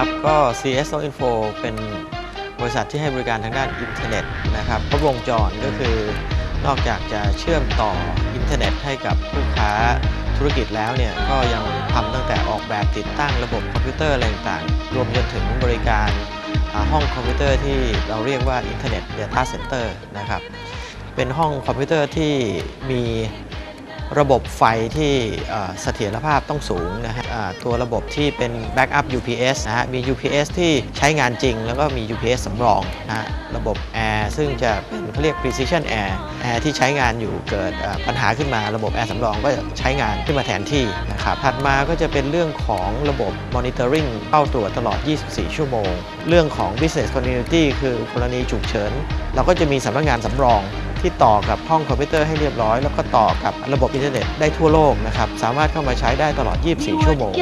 ครับก็ CSO Info เป็นบริษัทที่ให้บริการทางด้านอินเทอร์เน็ตนะครับครบวงจรก็คือนอกจากจะเชื่อมต่ออินเทอร์เน็ตให้กับลูกค้าธุรกิจแล้วเนี่ยก็ยังทำตั้งแต่ออกแบบติดตั้งระบบคอมพิวเตอร์อะไรต่างๆ รวมจนถึงบริการห้องคอมพิวเตอร์ที่เราเรียกว่า Internet Data Center นะครับ เป็นห้องคอมพิวเตอร์ที่มี ระบบไฟที่เสถียรภาพต้องสูงนะฮะตัวระบบที่เป็น Backup UPS นะฮะมี UPS ที่ใช้งานจริง แล้วก็มี UPS สำรองนะฮะระบบแอร์ซึ่งจะเป็นเขาเรียก Precision Air แอร์ที่ใช้งานอยู่เกิดปัญหาขึ้นมาระบบแอร์สำรองก็จะใช้งานขึ้นมาแทนที่นะครับถัดมาก็จะเป็นเรื่องของระบบ Monitoring เฝ้าตรวจตลอด 24 ชั่วโมง เรื่องของ Business Continuity คือกรณีฉุกเฉินเราก็จะมีสำนักงานสำรองที่ต่อกับห้องคอมพิวเตอร์ให้เรียบร้อย แล้วก็ต่อกับระบบอินเทอร์เน็ตได้ทั่วโลกนะครับ สามารถเข้ามาใช้ได้ตลอด 24 ชั่วโมง